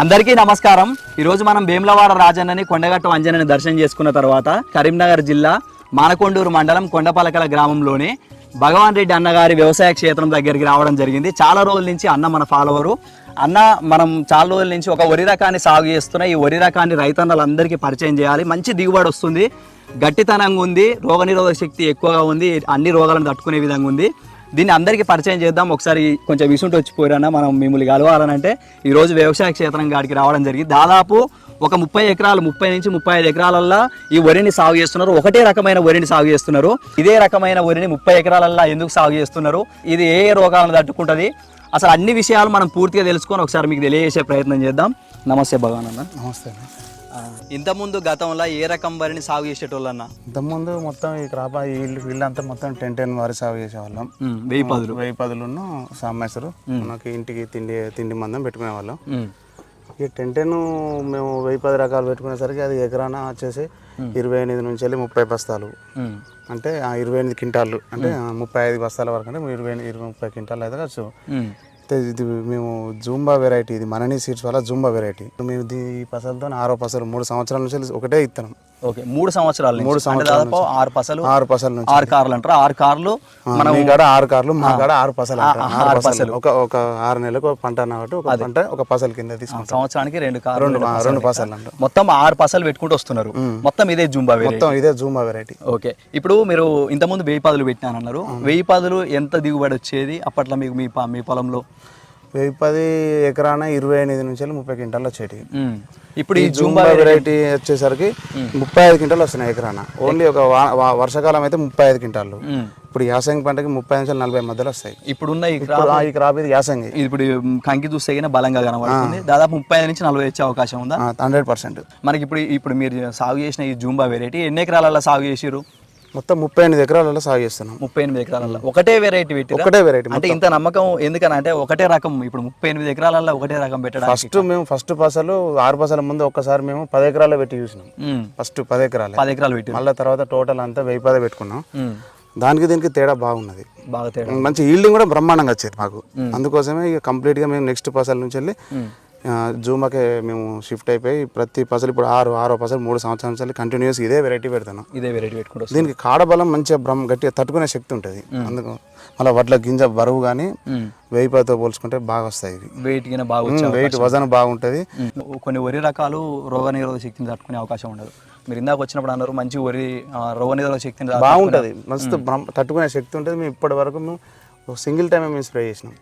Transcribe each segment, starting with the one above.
అందరికీ నమస్కారం. ఈరోజు మనం భీమలవాడ రాజన్నని కొండగట్టు అంజనని దర్శనం చేసుకున్న తర్వాత కరీంనగర్ జిల్లా మానకొండూరు మండలం కొండపలకల గ్రామంలోని భగవాన్ రెడ్డి అన్నగారి వ్యవసాయ క్షేత్రం దగ్గరికి రావడం జరిగింది. చాలా రోజుల నుంచి అన్న మన ఫాలోవరు. అన్న మనం చాలా రోజుల నుంచి ఒక వరి రకాన్ని సాగు చేస్తున్న ఈ వరి రకాన్ని రైతన్నలందరికీ పరిచయం చేయాలి. మంచి దిగుబడి వస్తుంది. గట్టితనంగా ఉంది. రోగనిరోధక శక్తి ఎక్కువగా ఉంది. అన్ని రోగాలను తట్టుకునే విధంగా ఉంది. దీన్ని అందరికీ పరిచయం చేద్దాం. ఒకసారి కొంచెం విసుంటి వచ్చిపోయారన్న మనం మిమ్మల్ని కలవాలనంటే ఈరోజు వ్యవసాయ క్షేత్రం కాడికి రావడం జరిగింది. దాదాపు ఒక ముప్పై ఎకరాలు ముప్పై నుంచి ముప్పై ఐదు ఎకరాలల్లో ఈ వరిని సాగు చేస్తున్నారు. ఒకటే రకమైన వరిని సాగు చేస్తున్నారు. ఇదే రకమైన వరిని ముప్పై ఎకరాలల్లో ఎందుకు సాగు చేస్తున్నారు? ఇది ఏ ఏ రోగాలను తట్టుకుంటుంది? అసలు అన్ని విషయాలు మనం పూర్తిగా తెలుసుకొని ఒకసారి మీకు తెలియజేసే ప్రయత్నం చేద్దాం. నమస్తే భగవాన్ అన్న నమస్తే అన్న. ఇంతకుముందు గతంలో ఏ రకం వరిని సాగు చేసేటోళ్ళన్నా? ఇంతకుముందు మొత్తం ఈ క్రాప్ ఇల్లు వీళ్ళంతా మొత్తం టెన్ టెన్ వరి సాగు చేసేవాళ్ళం. వెయ్యి పదులు. వెయ్యి పదులును సామేశ్వరు మనకి ఇంటికి తిండి తిండి మందం పెట్టుకునే వాళ్ళం ఈ టెన్ టెన్ మేము వెయ్యి పది రకాలు పెట్టుకునేసరికి అది ఎకరాన వచ్చేసి ఇరవై ఎనిమిది నుంచి వెళ్ళి ముప్పై బస్తాలు. అంటే ఆ ఇరవై ఎనిమిది క్వింటాలు అంటే ముప్పై ఐదు బస్తాల వరకు అంటే ఇరవై ఇరవై ముప్పై క్వింటాలు అయితే కావచ్చు ఇది మేము జూంబా వెరైటీ ఇది మననీ సీడ్స్ వల్ల జూంబా వెరైటీ. మేము దీ ఈ పసలతో ఆరో పసలు మూడు సంవత్సరాల నుంచి ఒకటే ఇత్తనం. ఓకే మూడు సంవత్సరాలు మూడు సంవత్సరాల దాదాపు ఆరు పసలు ఆరు పసల నుంచి. ఆరు కార్లు అంటారు? ఆరు కార్లు మనం కాడ ఆరు కార్లు మా కాడ ఆరు పసలు అంటారు. ఆరు పసలు. ఒక ఒక ఆరు నెలలకు పంట అన్నట్టు ఒక పంట ఒక పసల కింద తీసుకుంటాం సంవత్సరానికి రెండు కార్లు రెండు రెండు పసలు అంటాం మొత్తం ఆరు పసలు పెట్టుకుంటూ వస్తున్నారు. మొత్తం ఇదే జుంబా మొత్తం ఇదే జూమా వెరైటీ ఓకే. ఇప్పుడు మీరు ఇంతకుముందు వెయ్యి పదులు పెట్టినానన్నారు వెయ్యి పదులు ఎంత దిగుబడి వచ్చేది? అప్పట్లో మీకు మీ మీ పొలంలో వెయ్యి పది ఎకరాన ఇరవై ఎనిమిది నుంచి ముప్పై క్వింటాలు వచ్చేటి. ఇప్పుడు ఈ జూంబా వెరైటీ వచ్చేసరికి ముప్పై ఐదు క్వింటాలు వస్తున్నాయి ఎకరాన. ఓన్లీ ఒక వర్షాకాలం అయితే ముప్పై ఐదు క్వింటాలు. ఇప్పుడు యాసంగి పంటకి ముప్పై నుంచి నలభై మధ్యలో వస్తాయి. ఇప్పుడున్న ఈ క్రాప్ ఇది యాసంగి. ఇప్పుడు కంకి చూస్తే బలంగా కనబడుతుంది. దాదాపు ముప్పై ఐదు నుంచి నలభై వచ్చే అవకాశం ఉందా? Hundred percent. మనకి ఇప్పుడు ఇప్పుడు మీరు సాగు చేసిన ఈ జూంబా వెరైటీ ఎన్ని ఎకరాలలో సాగు చేసిరు మొత్తం ముప్పై ఎనిమిది ఎకరాలలో సాగు చేస్తున్నాం. ముప్పై ఎనిమిది ఎకరాలలో. ఒకటే వెరైటీ పెట్టిరా? ఒకటే వెరైటీ అంటే ఇంత నమ్మకం ఎందుకని? అంటే ఒకటే రకం ఇప్పుడు ముప్పై ఎనిమిది ఎకరాలలో ఒకటే రకం పెట్టడానికి. ఫస్ట్ మేము ఫస్ట్ పసలు ఆరు పసల ముందు ఒక్కసారి మేము పది ఎకరాల్లో పెట్టి చూసినాం. ఫస్ట్ పది ఎకరాలే. పది ఎకరాలు పెట్టి మళ్ళీ తర్వాత టోటల్ అంతా వెయ్యి పదే పెట్టుకున్నాం. దానికి దీనికి తేడా బాగున్నది. బాగా తేడా. మంచి ఈల్డింగ్ కూడా బ్రహ్మాండంగా వచ్చేది మాకు. అందుకోసమే ఇక కంప్లీట్గా మేము నెక్స్ట్ పసల నుంచి వెళ్ళి జూమాకే మేము షిఫ్ట్ అయిపోయి ప్రతి పసలు ఇప్పుడు ఆరు ఆరో పసలు మూడు సంవత్సరాల కంటిన్యూస్ ఇదే వెరైటీ పెడుతున్నాం ఇదే వెరైటీ పెట్టుకుంటూ. దీనికి కాడబలం మంచిగా బ్రహ్మ గట్టిగా తట్టుకునే శక్తి ఉంటుంది. అందుకు మళ్ళీ వడ్ల గింజ బరువు కానీ. వెయ్యి పదితో పోల్చుకుంటే బాగా వస్తాయి వెయిట్ బాగా వెయిట్ వజన్ బాగుంటుంది. కొన్ని వరి రకాలు రోగ నిరోధక శక్తిని తట్టుకునే అవకాశం ఉండదు. మీరు ఇందాక వచ్చినప్పుడు అన్నారు మంచి వరి రోగ నిరోధక శక్తిని తట్టుకునే- బాగుంటుంది. మస్తు తట్టుకునే శక్తి ఉంటుంది. మేము ఇప్పటి వరకు సింగిల్ టైం మేము స్ప్రే చేసినాం.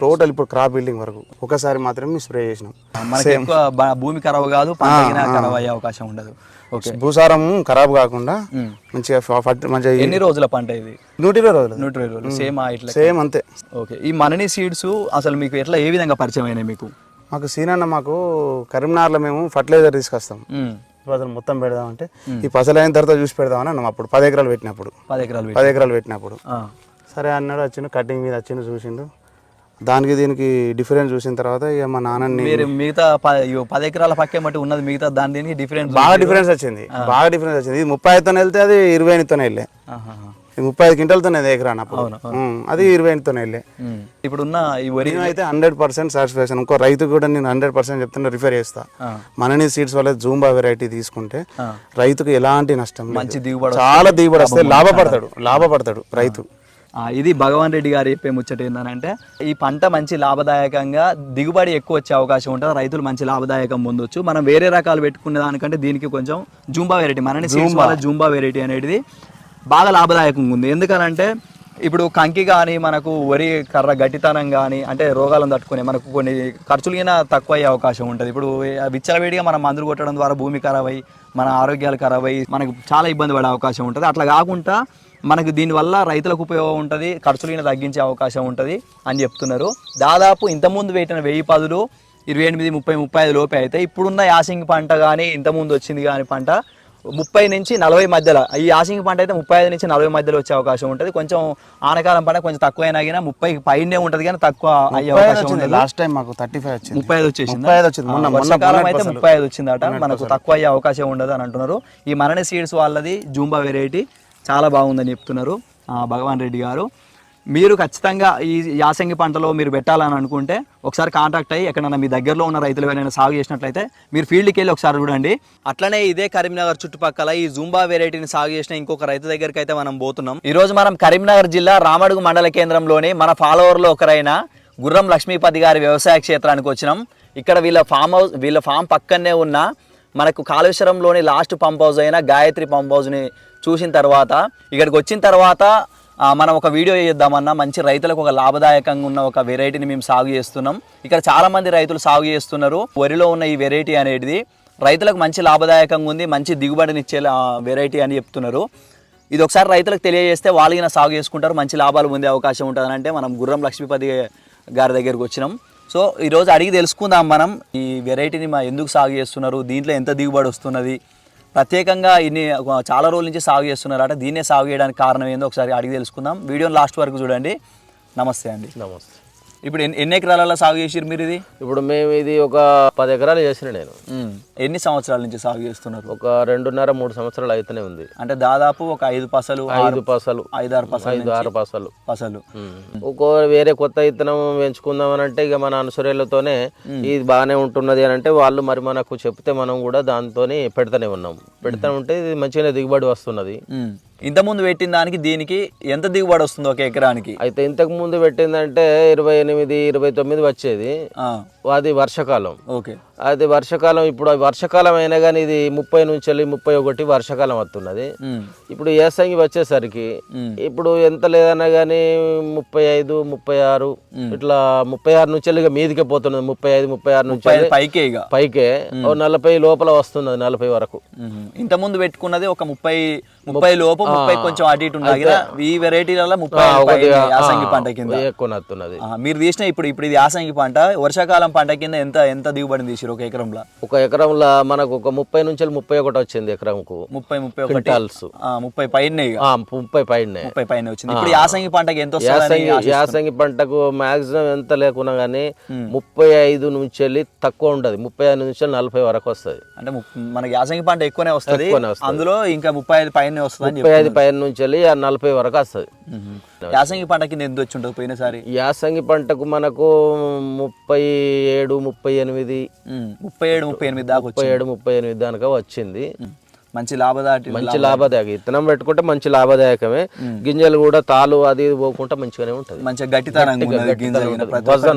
టోటల్ ఇప్పుడు క్రాప్ బిల్డింగ్ వరకు ఒకసారి మాత్రమే మేము స్ప్రే చేసినాం. మనకి ఎక్కువ బ- భూమి ఖరాబ్ కాదు పంట గిన ఖరాబ్ అయ్యే అవకాశం ఉండదు. ఓకే. భూసారం ఖరాబ్ కాకుండా. మంచిగా ఫ- ఫట్- మంచిగా ఎన్ని రోజుల పంట ఇది? నూట ఇరవై రోజులు. నూట ఇరవై రోజులు సేమ్ ఇట్లా సేమ్ అంతే. ఓకే. ఈ మనని సీడ్స్ అసలు మీకు ఎట్లా ఏ విధంగా పరిచయం అయినాయి మీకు? మాకు సీనన్న మాకు కరీంనగర్లో మేము ఫర్టిలైజర్ తీసుకొస్తాం. పసలు మొత్తం పెడదామంటే ఈ పసలు అయిన తర్వాత చూసి పెడదామని అన్నాం అప్పుడు. పది ఎకరాలు పెట్టినప్పుడు. పది ఎకరాలు పెట్టి. పది ఎకరాలు పెట్టినప్పుడు. ఆ. సరే అన్నాడు వచ్చిండు కటింగ్ మీద వచ్చిండు చూసిండు. దానికి దీనికి డిఫరెన్స్ చూసిన తర్వాత ఇక మా నాన్నని మీరు మిగతా పది ఎకరాల పక్కే మట్టి ఉన్నది మిగతా దాని దీనికి డిఫరెంట్ బాగా డిఫరెన్స్ వచ్చింది. బాగా డిఫరెన్స్ వచ్చింది. ఇది ముప్పై ఐదుతో వెళ్తే అది ఇరవై ఎనిమిదితో వెళ్ళే. ముప్పై ఐదు క్వింటల్తో ఎకరాను అప్పుడు. అది ఇరవై ఎనిమిదితో వెళ్ళే. ఇప్పుడున్న ఈ వరి అయితే హండ్రెడ్ పర్సెంట్ సాటిస్ఫాక్షన్ ఇంకో రైతు కూడా నేను హండ్రెడ్ పర్సెంట్ చెప్తున్నా రిఫర్ చేస్తా. మనని సీడ్స్ వల్ల జూంబా వెరైటీ తీసుకుంటే. రైతుకు ఎలాంటి నష్టం. మంచి దిగుబడి చాలా దిగుబడి వస్తే లాభపడతాడు లాభపడతాడు రైతు. ఇది భగవాన్ రెడ్డి గారు చెప్పే ముచ్చట ఏంటంటే ఈ పంట మంచి లాభదాయకంగా దిగుబడి ఎక్కువ వచ్చే అవకాశం ఉంటుంది రైతులు మంచి లాభదాయకం పొందొచ్చు. మనం వేరే రకాలు పెట్టుకునే దానికంటే దీనికి కొంచెం జూంబా వెరైటీ మనని జూంబా. వెరైటీ అనేది బాగా లాభదాయకంగా ఉంది. ఎందుకనంటే ఇప్పుడు కంకి కానీ మనకు వరి కర్ర గట్టితనం కానీ అంటే రోగాలను తట్టుకునే మనకు కొన్ని ఖర్చులు కింద తక్కువ అయ్యే అవకాశం ఉంటుంది. ఇప్పుడు విచ్చలవేడిగా మనం మందులు కొట్టడం ద్వారా భూమి ఖరాబ్ అయ్యి మన ఆరోగ్యాలు ఖరాబ్ అయ్యి మనకు చాలా ఇబ్బంది పడే అవకాశం ఉంటుంది. అట్లా కాకుండా మనకు దీనివల్ల రైతులకు ఉపయోగం ఉంటుంది ఖర్చులు తగ్గించే అవకాశం ఉంటుంది అని చెప్తున్నారు. దాదాపు ఇంతకుముందు పెట్టిన వెయ్యి పదులు ఇరవై ఎనిమిది ముప్పై ముప్పై ఐదు లోపే అయితే ఇప్పుడున్న యాసింగి పంట కానీ ఇంతకుముందు వచ్చింది కానీ పంట ముప్పై నుంచి నలభై మధ్యలో ఈ యాసింగి పంట అయితే ముప్పై ఐదు నుంచి నలభై మధ్యలో వచ్చే అవకాశం ఉంటుంది. కొంచెం ఆనకాలం పంట కొంచెం తక్కువ అయినా కానీ ముప్పై పైనే ఉంటుంది కానీ తక్కువ అయ్యే అవకాశం లాస్ట్ టైం మాకు థర్టీ ఫైవ్ వచ్చింది. ముప్పై ఐదు వచ్చేసింది? మొన్న మొన్న వర్షాకాలం అయితే. ముప్పై ఐదు వచ్చిందట. మనకు తక్కువ అయ్యే అవకాశం ఉండదు అని అంటున్నారు. ఈ మరణి సీడ్స్ వాళ్ళది జూంబా వెరైటీ చాలా బాగుందని చెప్తున్నారు భగవాన్ రెడ్డి గారు. మీరు ఖచ్చితంగా ఈ యాసంగి పంటలో మీరు పెట్టాలని అనుకుంటే ఒకసారి కాంటాక్ట్ అయ్యి ఎక్కడైనా మీ దగ్గరలో ఉన్న రైతులు ఎవరైనా సాగు చేసినట్లయితే మీరు ఫీల్డ్కి వెళ్ళి ఒకసారి చూడండి. అట్లనే ఇదే కరీంనగర్ చుట్టుపక్కల ఈ జూంబా వెరైటీని సాగు చేసిన ఇంకొక రైతు దగ్గరికి అయితే మనం పోతున్నాం. ఈ రోజు మనం కరీంనగర్ జిల్లా రామడుగు మండల కేంద్రంలోని మన ఫాలోవర్లో ఒకరైన గుర్రం లక్ష్మీపతి గారి వ్యవసాయ క్షేత్రానికి వచ్చినాం. ఇక్కడ వీళ్ళ ఫామ్ హౌస్ వీళ్ళ ఫామ్ పక్కనే ఉన్న మనకు కాళేశ్వరంలోని లాస్ట్ పంప్ హౌస్ అయిన గాయత్రి పంప్ హౌస్ని చూసిన తర్వాత ఇక్కడికి వచ్చిన తర్వాత మనం ఒక వీడియో చేద్దామన్నా మంచి రైతులకు ఒక లాభదాయకంగా ఉన్న ఒక వెరైటీని మేము సాగు చేస్తున్నాం. ఇక్కడ చాలామంది రైతులు సాగు చేస్తున్నారు. వరిలో ఉన్న ఈ వెరైటీ అనేది రైతులకు మంచి లాభదాయకంగా ఉంది మంచి దిగుబడినిచ్చే వెరైటీ అని చెప్తున్నారు. ఇది ఒకసారి రైతులకు తెలియజేస్తే వాళ్ళకి సాగు చేసుకుంటారు మంచి లాభాలు పొందే అవకాశం ఉంటుంది అంటే మనం గుర్రం లక్ష్మీపతి గారి దగ్గరికి వచ్చినాం. సో ఈరోజు అడిగి తెలుసుకుందాం మనం ఈ వెరైటీని మా ఎందుకు సాగు చేస్తున్నారు దీంట్లో ఎంత దిగుబడి వస్తున్నది. ప్రత్యేకంగా ఇన్ని చాలా రోజుల నుంచి సాగు చేస్తున్నారట దీన్నే సాగు చేయడానికి కారణం ఏందో ఒకసారి అడిగి తెలుసుకుందాం. వీడియోని లాస్ట్ వరకు చూడండి. నమస్తే అండి. నమస్తే. ఇప్పుడు ఎన్ని ఎన్ని ఎకరాలలో సాగు చేసిరు మీరు ఇది? ఇప్పుడు మేము ఇది ఒక పది ఎకరాలు చేసిన నేను. ఎన్ని సంవత్సరాల నుంచి సాగు చేస్తున్నారు? ఒక రెండున్నర మూడు సంవత్సరాలు అయితేనే ఉంది. అంటే దాదాపు ఒక ఐదు పసలు ఐదు పసలు. ఐదు ఆరు పసలు ఐదు ఆరు పసలు. పసలు. ఇంకో వేరే కొత్త ఇత్తనం పెంచుకుందాం అని అంటే ఇక మన అనుసర్యలతోనే ఇది బాగానే ఉంటున్నది అని అంటే వాళ్ళు మరి మనకు చెప్తే మనం కూడా దాంతో పెడతానే ఉన్నాం. పెడతా ఉంటే ఇది మంచిగానే దిగుబడి వస్తున్నది. ఇంతకుముందు పెట్టిన దానికి దీనికి ఎంత దిగుబడి వస్తుంది ఒక ఎకరానికి? అయితే ఇంతకు ముందు పెట్టిందంటే ఇరవై ఎనిమిది ఇరవై తొమ్మిది వచ్చేది. అది వర్షాకాలం. ఓకే. అది వర్షాకాలం ఇప్పుడు వర్షాకాలం అయినా కానీ ఇది ముప్పై నుంచి వెళ్ళి ముప్పై ఒకటి వర్షాకాలం వస్తున్నది. ఇప్పుడు ఏసంగి వచ్చేసరికి. ఇప్పుడు ఎంత లేదన్నా కానీ ముప్పై ఐదు ముప్పై ఆరు ఇట్లా ముప్పై ఆరు నుంచి వెళ్ళి మీదికే పోతున్నది ముప్పై ఐదు ముప్పై ఆరు నుంచి పైకే పైకే ఓ నలభై లోపల వస్తున్నది నలభై వరకు. ఇంత ముందు పెట్టుకున్నది ఒక ముప్పై ముప్పై లోపు ముప్పై కొంచెం అటు ఇటు ఉన్నాయి కదా. ఈ వెరైటీలలో ముప్పై యాసంగి పంట కింద. ఎక్కువ నత్తున్నది. మీరు తీసిన ఇప్పుడు ఇప్పుడు ఇది యాసంగి పంట. వర్షాకాలం పంట కింద ఎంత ఎంత దిగుబడి తీసిరు ఒక ఎకరంలో? ఒక ఎకరంలో మనకు ఒక ముప్పై నుంచి ముప్పై ఒకటి వచ్చింది ఎకరంకు. ముప్పై ముప్పై ఒకటి. ముప్పై పైన ముప్పై పైనే. ముప్పై పైన వచ్చింది. ఇప్పుడు యాసంగి పంటకి ఎంత యాసంగి పంటకు మాక్సిమం ఎంత లేకున్నా కానీ ముప్పై ఐదు నుంచి వెళ్ళి తక్కువ ఉండదు ముప్పై ఐదు నుంచి నలభై వరకు వస్తుంది. అంటే మనకి యాసంగి పంట ఎక్కువనే వస్తది. అందులో ఇంకా ముప్పై ఐదు పైన వస్తుంది అని ముప్పై ఐదు పైన నుంచి వెళ్ళి నలభై వరకు వస్తుంది. యాసంగి పంట కింద ఎంత వచ్చి ఉంటుంది పోయినసారి. యాసంగి పంటకు మనకు ముప్పై ఏడు ముప్పై ఎనిమిది ముప్పై ఏడు ముప్పై ఎనిమిది దాకా ముప్పై ఏడు ముప్పై ఎనిమిది దానిక వచ్చింది. మంచి లాభదాటి మంచి లాభదాయకం. ఇత్తనం పెట్టుకుంటే మంచి లాభదాయకమే. గింజలు కూడా తాలు అది పోకుండా మంచిగానే ఉంటుంది. మంచిగా గట్టితనంగా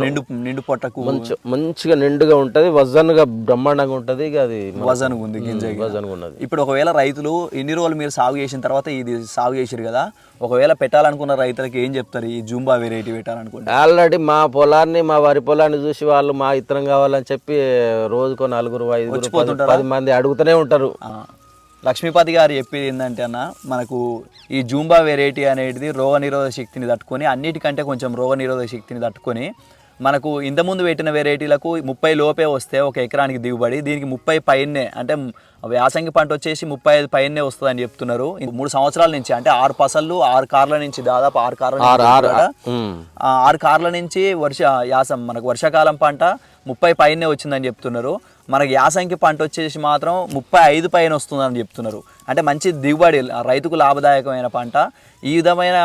నిండు నిండు పొట్టకు మంచి మంచిగా నిండుగా ఉంటది వజన్గా బ్రహ్మాండంగా ఉంటది ఇక అది వజన్ ఉంది గింజ. వజన్గా ఉన్నది. ఇప్పుడు ఒకవేళ రైతులు ఇన్ని రోజులు మీరు సాగు చేసిన తర్వాత ఇది సాగు చేసిరు కదా ఒకవేళ పెట్టాలనుకున్న రైతులకి ఏం చెప్తారు ఈ జూంబా వెరైటీ పెట్టాలనుకుంటే? ఆల్రెడీ మా పొలాన్ని మా వరి పొలాన్ని చూసి వాళ్ళు మా ఇత్తనం కావాలని చెప్పి రోజుకో నలుగురు ఐదుగురు పది- మంది అడుగుతూనే ఉంటారు. లక్ష్మీపతి గారు చెప్పేది ఏంటంటే అన్న మనకు ఈ జూంబా వెరైటీ అనేది రోగ నిరోధక శక్తిని తట్టుకొని అన్నిటికంటే కొంచెం రోగ నిరోధక శక్తిని తట్టుకొని మనకు ఇంతకుముందు పెట్టిన వెరైటీలకు ముప్పై లోపే వస్తే ఒక ఎకరానికి దిగుబడి దీనికి ముప్పై పైనే అంటే వ్యాసంగి పంట వచ్చేసి ముప్పై ఐదు పైనే వస్తుందని చెప్తున్నారు. మూడు సంవత్సరాల నుంచి అంటే ఆరు పసళ్ళు ఆరు కార్ల నుంచి దాదాపు ఆరు కార్ల ఆరు కార్ల నుంచి వర్ష యాసం మనకు వర్షాకాలం పంట ముప్పై పైనే వచ్చిందని చెప్తున్నారు. మనకి యాసంకి పంట వచ్చేసి మాత్రం ముప్పై ఐదు పైన వస్తుందని చెప్తున్నారు. అంటే మంచి దిగుబడి రైతుకు లాభదాయకమైన పంట. ఈ విధమైన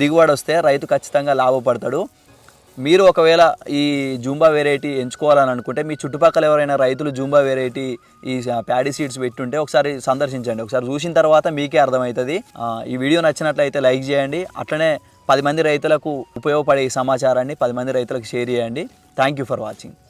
దిగుబడి వస్తే రైతు ఖచ్చితంగా లాభపడతాడు. మీరు ఒకవేళ ఈ జూంబా వెరైటీ ఎంచుకోవాలని అనుకుంటే మీ చుట్టుపక్కల ఎవరైనా రైతులు జూంబా వెరైటీ ఈ ప్యాడీ సీడ్స్ పెట్టుంటే ఒకసారి సందర్శించండి. ఒకసారి చూసిన తర్వాత మీకే అర్థమవుతుంది. ఈ వీడియో నచ్చినట్లయితే లైక్ చేయండి. అట్లనే పది మంది రైతులకు ఉపయోగపడే ఈ సమాచారాన్ని పది మంది రైతులకు షేర్ చేయండి. Thank you for watching